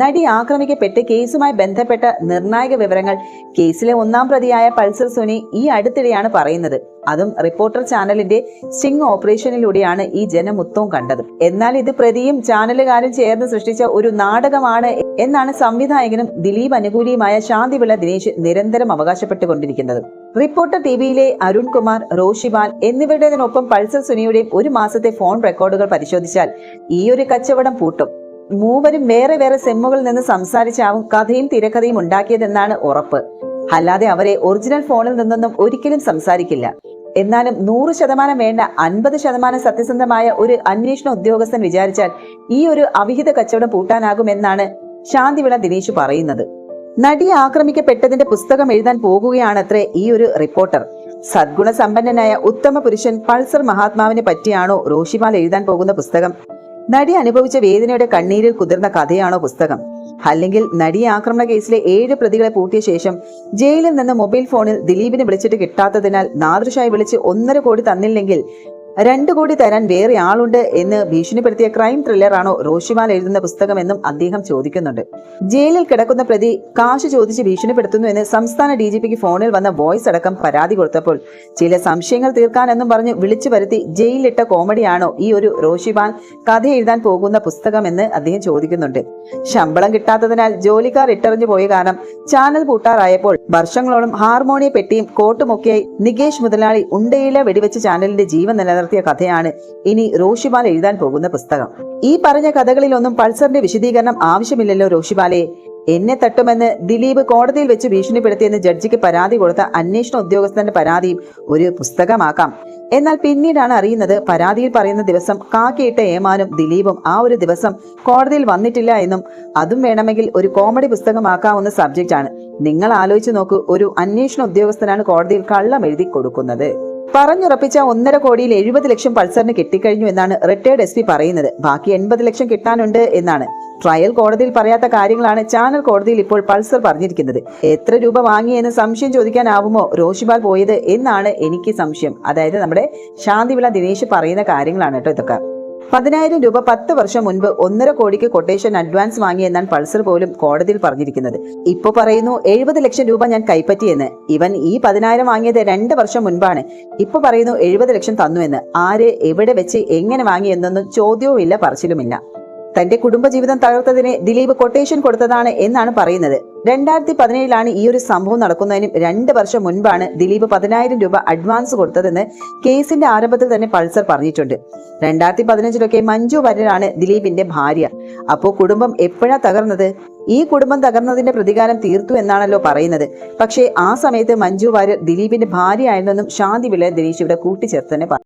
നടി ആക്രമിക്കപ്പെട്ട് കേസുമായി ബന്ധപ്പെട്ട നിർണായക വിവരങ്ങൾ. കേസിലെ ഒന്നാം പ്രതിയായ പൾസർ സുനി ഈ അടുത്തിടെയാണ് പറയുന്നത്. അതും റിപ്പോർട്ടർ ചാനലിന്റെ സ്റ്റിംഗ് ഓപ്പറേഷനിലൂടെയാണ് ഈ ജനമുത്തവും കണ്ടത്. എന്നാൽ ഇത് പ്രതിയും ചാനലുകാരും ചേർന്ന് സൃഷ്ടിച്ച ഒരു നാടകമാണ് എന്നാണ് സംവിധായകനും ദിലീപ് അനുകൂലിയുമായ ശാന്തിവിള ദിനേശ് നിരന്തരം അവകാശപ്പെട്ടുകൊണ്ടിരിക്കുന്നത്. റിപ്പോർട്ടർ ടി ടിവിയിലെ അരുൺകുമാർ റോഷിബാൽ എന്നിവരുടേതിനൊപ്പം പൾസർ സുനിയുടെയും ഒരു മാസത്തെ ഫോൺ റെക്കോർഡുകൾ പരിശോധിച്ചാൽ ഈ ഒരു കച്ചവടം പൂട്ടും. മൂവരും വേറെ വേറെ സെമ്മുകളിൽ നിന്ന് സംസാരിച്ചാവും കഥയും തിരക്കഥയും ഉണ്ടാക്കിയതെന്നാണ് ഉറപ്പ്. അല്ലാതെ അവരെ ഒറിജിനൽ ഫോണിൽ നിന്നൊന്നും ഒരിക്കലും സംസാരിക്കില്ല. എന്നാലും നൂറ് ശതമാനം വേണ്ട അൻപത് ശതമാനം സത്യസന്ധമായ ഒരു അന്വേഷണ ഉദ്യോഗസ്ഥൻ വിചാരിച്ചാൽ ഈ ഒരു അവിഹിത കച്ചവടം പൂട്ടാനാകുമെന്നാണ് ശാന്തിവിള ദിനേശ് പറയുന്നത്. നടി ആക്രമിക്കപ്പെട്ടതിന്റെ പുസ്തകം എഴുതാൻ പോകുകയാണത്രേ ഈ ഒരു റിപ്പോർട്ടർ. സദ്ഗുണസമ്പന്നനായ ഉത്തമ പുരുഷൻ പൾസർ മഹാത്മാവിനെ പറ്റിയാണോ റോഷിമാൽ എഴുതാൻ പോകുന്ന പുസ്തകം? നടി അനുഭവിച്ച വേദനയുടെ കണ്ണീരിൽ കുതിർന്ന കഥയാണോ പുസ്തകം? അല്ലെങ്കിൽ നടി ആക്രമണ കേസിലെ ഏഴ് പ്രതികളെ പൂട്ടിയ ശേഷം ജയിലിൽ നിന്ന് മൊബൈൽ ഫോണിൽ ദിലീപിനെ വിളിച്ചിട്ട് കിട്ടാത്തതിനാൽ നാദൃശായി വിളിച്ച് ഒന്നര കോടി തന്നില്ലെങ്കിൽ രണ്ടു കോടി തരാൻ വേറെ ആളുണ്ട് എന്ന് ഭീഷണിപ്പെടുത്തിയ ക്രൈം ത്രില്ലറാണോ റോഷിമാൽ എഴുതുന്ന പുസ്തകമെന്നും അദ്ദേഹം ചോദിക്കുന്നുണ്ട്. ജയിലിൽ കിടക്കുന്ന പ്രതി കാശ് ചോദിച്ച് ഭീഷണിപ്പെടുത്തുന്നു എന്ന് സംസ്ഥാന ഡി ജി പിക്ക് ഫോണിൽ വന്ന വോയിസ് അടക്കം പരാതി കൊടുത്തപ്പോൾ ചില സംശയങ്ങൾ തീർക്കാനെന്നും പറഞ്ഞ് വിളിച്ചു വരുത്തി ജയിലിലിട്ട കോമഡിയാണോ ഈ ഒരു റോഷിമാൽ കഥ എഴുതാൻ പോകുന്ന പുസ്തകമെന്ന് അദ്ദേഹം ചോദിക്കുന്നുണ്ട്. ശമ്പളം കിട്ടാത്തതിനാൽ ജോലിക്കാർ ഇട്ടെറിഞ്ഞു പോയ കാരണം ചാനൽ പൂട്ടാറായപ്പോൾ വർഷങ്ങളോളം ഹാർമോണിയ പെട്ടിയും കോട്ടുമൊക്കെയായി നികേഷ് മുതലാളി ഉണ്ടയില വെടിവെച്ച് ചാനലിന്റെ ജീവൻ നിലനിർത്തിയ കഥയാണ് ഇനി റോഷിബാൽ എഴുതാൻ പോകുന്ന പുസ്തകം. ഈ പറഞ്ഞ കഥകളിലൊന്നും പൾസറിന്റെ വിശദീകരണം ആവശ്യമില്ലല്ലോ റോഷിബാലെ. എന്നെ തട്ടുമെന്ന് ദിലീപ് കോടതിയിൽ വെച്ച് ഭീഷണിപ്പെടുത്തിയെന്ന് ജഡ്ജിക്ക് പരാതി കൊടുത്ത അന്വേഷണ ഉദ്യോഗസ്ഥന്റെ പരാതിയും ഒരു പുസ്തകമാക്കാം എന്നാൽ പിന്നീടാണ് അറിയുന്നത് പരാതിയിൽ പറയുന്ന ദിവസം കാക്കിയിട്ട ഏമാനും ദിലീപും ആ ഒരു ദിവസം കോടതിയിൽ വന്നിട്ടില്ല എന്നും അതും വേണമെങ്കിൽ ഒരു കോമഡി പുസ്തകമാക്കാവുന്ന സബ്ജക്റ്റ് ആണ് നിങ്ങൾ ആലോചിച്ച് നോക്കൂ ഒരു അന്വേഷണ ഉദ്യോഗസ്ഥനാണ് കോടതിയിൽ കള്ളം എഴുതി കൊടുക്കുന്നത്. പറഞ്ഞുറപ്പിച്ച ഒന്നര കോടിയിൽ എഴുപത് ലക്ഷം പൾസറിന് കിട്ടിക്കഴിഞ്ഞു എന്നാണ് റിട്ടയർഡ് എസ് പറയുന്നത്. ബാക്കി എൺപത് ലക്ഷം കിട്ടാനുണ്ട് എന്നാണ്. ട്രയൽ കോടതിയിൽ പറയാത്ത കാര്യങ്ങളാണ് ചാനൽ കോടതിയിൽ ഇപ്പോൾ പൾസർ പറഞ്ഞിരിക്കുന്നത്. എത്ര രൂപ വാങ്ങിയെന്ന് സംശയം ചോദിക്കാനാവുമോ? റോഷിബാൽ പോയത് എന്നാണ് എനിക്ക് സംശയം. അതായത് നമ്മുടെ ശാന്തിവിള ദിനേശ് പറയുന്ന കാര്യങ്ങളാണ് കേട്ടോ ഇതൊക്കെ. പതിനായിരം രൂപ പത്ത് വർഷം മുൻപ് ഒന്നര കോടിക്ക് കൊട്ടേഷൻ അഡ്വാൻസ് വാങ്ങിയെന്നാണ് പൾസർ പോലും കോടതിയിൽ പറഞ്ഞിരിക്കുന്നത്. ഇപ്പൊ പറയുന്നു എഴുപത് ലക്ഷം രൂപ ഞാൻ കൈപ്പറ്റിയെന്ന്. ഇവൻ ഈ പതിനായിരം വാങ്ങിയത് രണ്ട് വർഷം മുൻപാണ്. ഇപ്പൊ പറയുന്നു എഴുപത് ലക്ഷം തന്നുവെന്ന് ആര് എവിടെ വെച്ച് എങ്ങനെ വാങ്ങിയെന്നൊന്നും ചോദ്യവും ഇല്ല പറച്ചിലുമില്ല. തന്റെ കുടുംബജീവിതം തകർത്തതിന് ദിലീപ് കൊട്ടേഷൻ കൊടുത്തതാണ് എന്നാണ് പറയുന്നത്. രണ്ടായിരത്തി പതിനേഴിലാണ് ഈ ഒരു സംഭവം നടക്കുന്നതിനും രണ്ട് വർഷം മുൻപാണ് ദിലീപ് പതിനായിരം രൂപ അഡ്വാൻസ് കൊടുത്തതെന്ന് കേസിന്റെ ആരംഭത്തിൽ തന്നെ പൾസർ പറഞ്ഞിട്ടുണ്ട്. രണ്ടായിരത്തി പതിനഞ്ചിലൊക്കെ മഞ്ജു വാര്യരാണ് ദിലീപിന്റെ ഭാര്യ. അപ്പോ കുടുംബം എപ്പോഴാ തകർന്നത്? ഈ കുടുംബം തകർന്നതിന്റെ പ്രതികാരം തീർത്തു എന്നാണല്ലോ പറയുന്നത്. പക്ഷേ ആ സമയത്ത് മഞ്ജു വാര്യർ ദിലീപിന്റെ ഭാര്യ ആയിരുന്നെന്നും ശാന്തി വിളയ ദിനീഷ് ഇവിടെ കൂട്ടിച്ചേർത്ത് തന്നെ പറഞ്ഞു